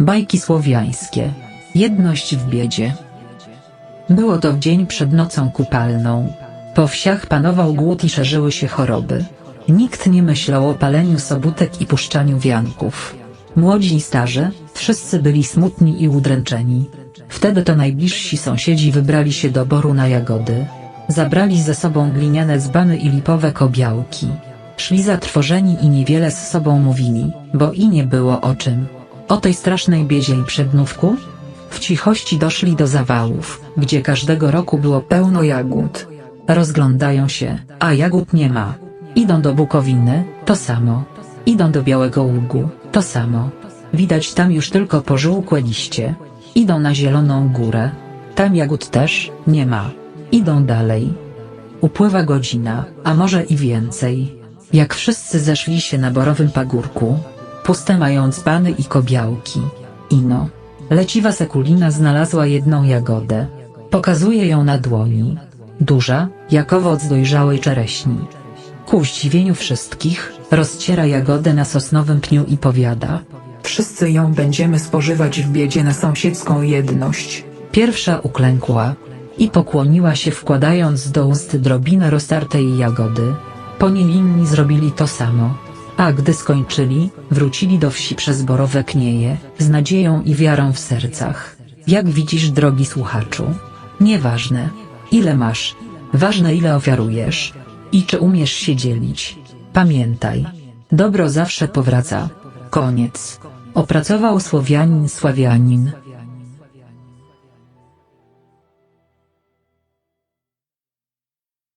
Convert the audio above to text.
Bajki słowiańskie. Jedność w biedzie. Było to w dzień przed nocą kupalną. Po wsiach panował głód i szerzyły się choroby. Nikt nie myślał o paleniu sobótek i puszczaniu wianków. Młodzi i starzy, wszyscy byli smutni i udręczeni. Wtedy to najbliżsi sąsiedzi wybrali się do boru na jagody. Zabrali ze sobą gliniane dzbany i lipowe kobiałki. Szli zatrwożeni i niewiele z sobą mówili, bo i nie było o czym. O tej strasznej biedzie i przednówku? W cichości doszli do zawałów, gdzie każdego roku było pełno jagód. Rozglądają się, a jagód nie ma. Idą do Bukowiny, to samo. Idą do Białego Ługu, to samo. Widać tam już tylko pożółkłe liście. Idą na Zieloną Górę. Tam jagód też nie ma. Idą dalej. Upływa godzina, a może i więcej. Jak wszyscy zeszli się na borowym pagórku, puste mają dzbany i kobiałki. Ino. Leciwa sekulina znalazła jedną jagodę. Pokazuje ją na dłoni. Duża, jak owoc dojrzałej czereśni. Ku zdziwieniu wszystkich, rozciera jagodę na sosnowym pniu i powiada. Wszyscy ją będziemy spożywać w biedzie na sąsiedzką jedność. Pierwsza uklękła i pokłoniła się wkładając do ust drobinę roztartej jagody. Po niej inni zrobili to samo. A gdy skończyli, wrócili do wsi przez borowe knieje, z nadzieją i wiarą w sercach. Jak widzisz drogi słuchaczu? Nieważne, ile masz, ważne ile ofiarujesz. I czy umiesz się dzielić. Pamiętaj, dobro zawsze powraca. Koniec. Opracował Słowianin Sławianin.